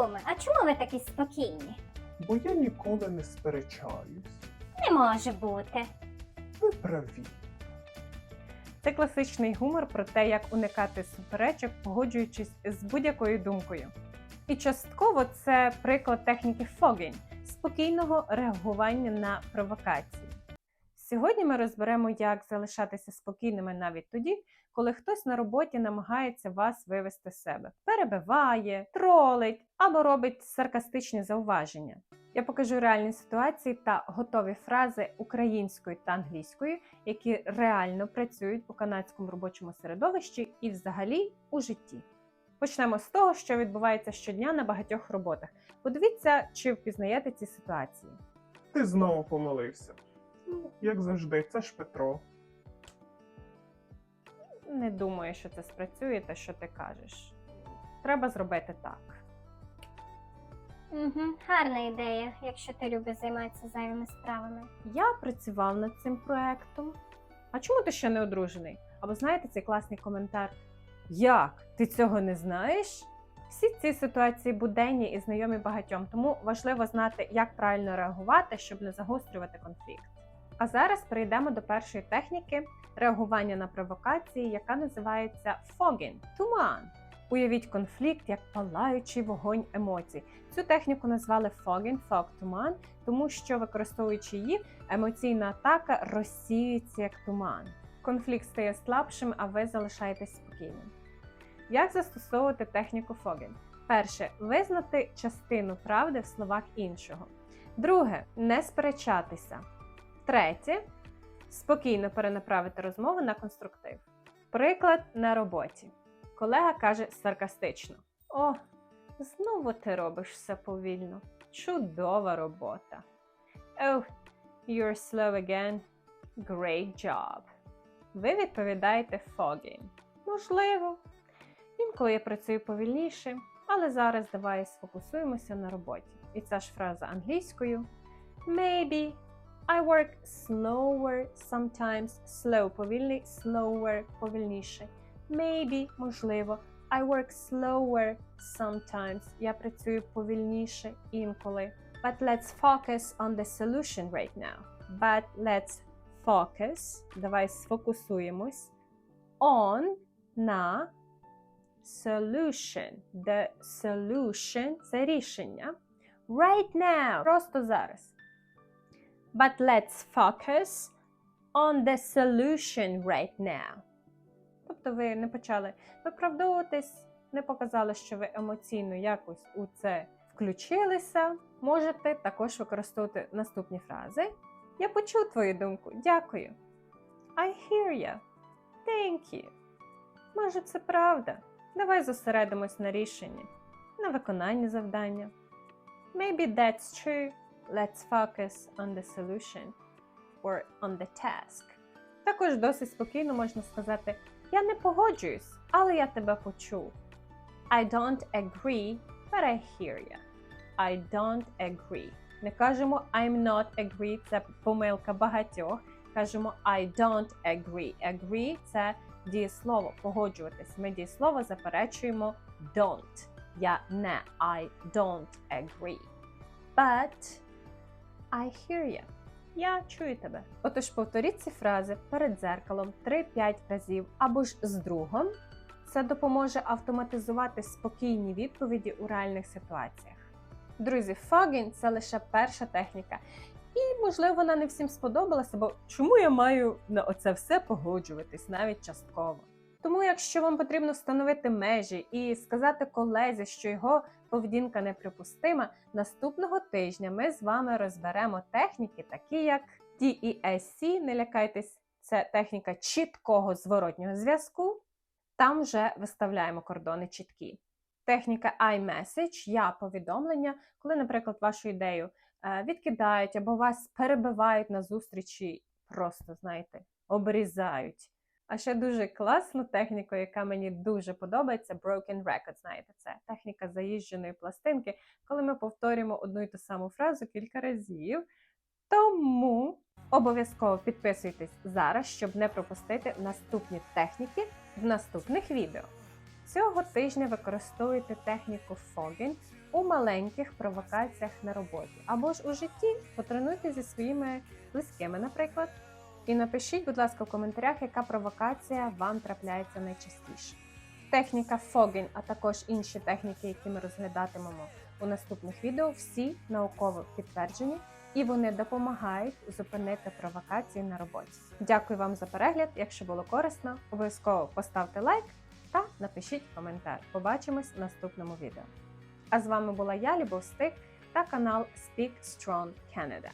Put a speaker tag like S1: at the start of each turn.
S1: Куме, а чому ви такі спокійні?
S2: Бо я ніколи не сперечаюсь.
S1: Не може бути.
S2: Ви праві.
S3: Це класичний гумор про те, як уникати суперечок, погоджуючись з будь-якою думкою. І частково це приклад техніки фогінь спокійного реагування на провокації. Сьогодні ми розберемо, як залишатися спокійними навіть тоді, коли хтось на роботі намагається вас вивести з себе, перебиває, тролить або робить саркастичні зауваження. Я покажу реальні ситуації та готові фрази українською та англійською, які реально працюють у канадському робочому середовищі і взагалі у житті. Почнемо з того, що відбувається щодня на багатьох роботах. Подивіться, чи впізнаєте ці ситуації.
S2: Ти знову помилився. Ну, як завжди, це ж Петро.
S3: Не думаю, що це спрацює, те, що ти кажеш. Треба зробити так.
S1: Угу, гарна ідея, якщо ти любиш займатися зайвими справами.
S3: Я працював над цим проектом. А чому ти ще не одружений? Або знаєте цей класний коментар? Як? Ти цього не знаєш? Всі ці ситуації буденні і знайомі багатьом, тому важливо знати, як правильно реагувати, щоб не загострювати конфлікт. А зараз перейдемо до першої техніки реагування на провокації, яка називається fogging – туман. Уявіть конфлікт як палаючий вогонь емоцій. Цю техніку назвали fogging, fog, туман, тому що, використовуючи її, емоційна атака розсіюється як туман. Конфлікт стає слабшим, а ви залишаєтесь спокійним. Як застосовувати техніку fogging? Перше визнати частину правди в словах іншого. Друге не сперечатися. Третє спокійно перенаправити розмову на конструктив. Приклад на роботі. Колега каже саркастично: О, знову ти робиш все повільно. Чудова робота. Oh, you're slow again. Great job. Ви відповідаєте fogging. Можливо. Інколи я працюю повільніше, але зараз давай сфокусуємося на роботі. І ця ж фраза англійською. Maybe I work slower sometimes. Slow повільний, slower повільніше. Maybe, можливо. I work slower sometimes. Я працюю повільніше інколи. But let's focus on the solution right now. But let's focus. Давай сфокусуємось. On на solution. The solution це рішення. Right now. Просто зараз. But let's focus on the solution right now. Тобто ви не почали виправдовуватись, не показали, що ви емоційно якось у це включилися. Можете також використовувати наступні фрази. Я почув твою думку. Дякую. I hear you. Thank you. Може, це правда. Давай зосередимось на рішенні, на виконанні завдання. Maybe that's true. Let's focus on the solution or on the task. Також досить спокійно можна сказати: Я не погоджуюсь, але я тебе почув. I don't agree, but I hear you. I don't agree. Не кажемо I'm not agree, це помилка багатьох. Кажемо I don't agree. Agree це дієслово погоджуватись. Ми дієслово заперечуємо don't. Я не I don't agree. But I hear you. Я чую тебе. Отож, повторіть ці фрази перед дзеркалом 3-5 разів або ж з другом. Це допоможе автоматизувати спокійні відповіді у реальних ситуаціях. Друзі, фогінг це лише перша техніка. І, можливо, вона не всім сподобалася, бо чому я маю на оце все погоджуватись навіть частково? Тому, якщо вам потрібно встановити межі і сказати колезі, що його поведінка неприпустима, наступного тижня ми з вами розберемо техніки, такі як DESC, не лякайтесь, це техніка чіткого зворотнього зв'язку. Там вже виставляємо кордони чіткі. Техніка iMessage, я повідомлення, коли, наприклад, вашу ідею е, відкидають або вас перебивають на зустрічі, просто знаєте, обрізають. А ще дуже класну техніку, яка мені дуже подобається, broken record, знаєте, це техніка заїждженої пластинки, коли ми повторюємо одну і ту саму фразу кілька разів. Тому обов'язково підписуйтесь зараз, щоб не пропустити наступні техніки в наступних відео. Цього тижня використовуйте техніку фогінг у маленьких провокаціях на роботі або ж у житті потренуйте зі своїми близькими, наприклад. І напишіть, будь ласка, в коментарях, яка провокація вам трапляється найчастіше. Техніка фогінг, а також інші техніки, які ми розглядатимемо у наступних відео, всі науково підтверджені і вони допомагають зупинити провокації на роботі. Дякую вам за перегляд. Якщо було корисно, обов'язково поставте лайк та напишіть коментар. Побачимось в наступному відео. А з вами була я, Любов Стик та канал Speak Strong Canada.